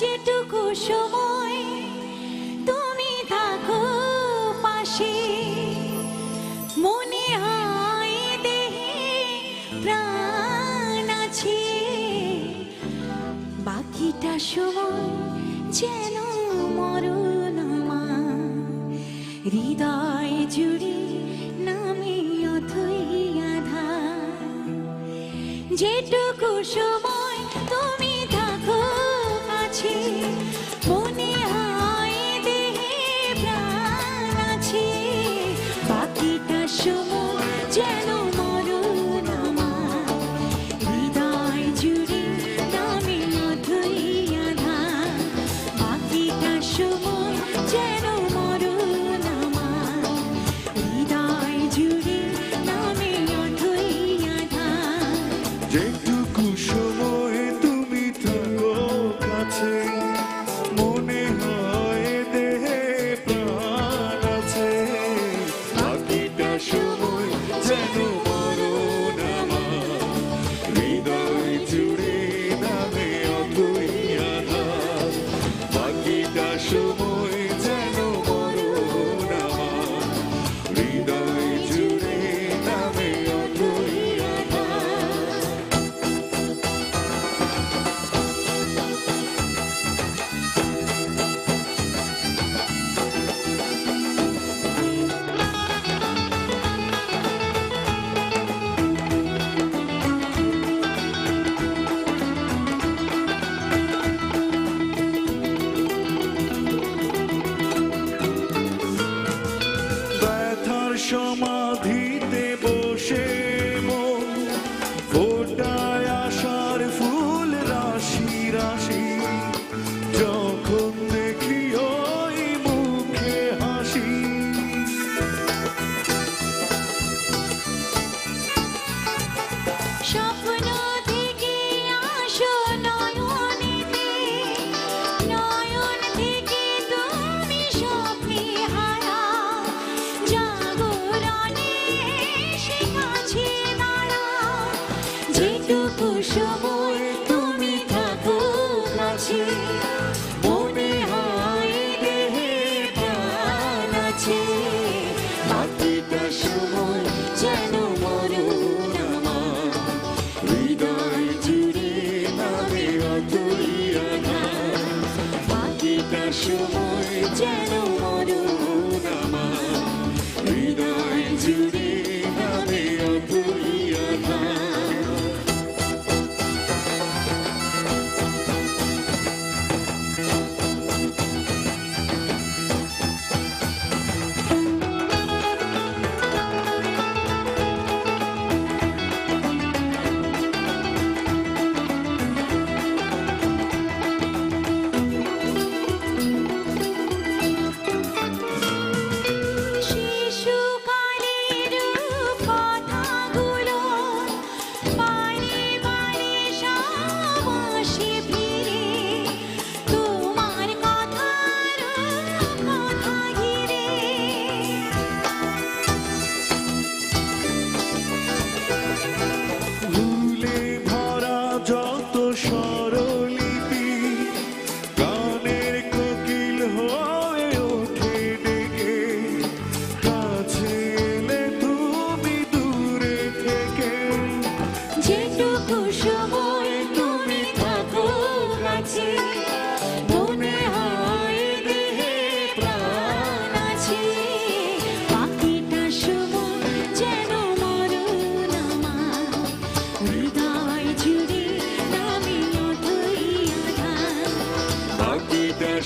যেটুকু সময় তুমি থাকো পাশে, মনে হয় দেহে প্রাণ আছে। বাকিটা সময় যেন মরণ হৃদয় জুড়ে নামে অথই আধা যেটুকু সময়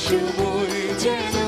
是不遇见。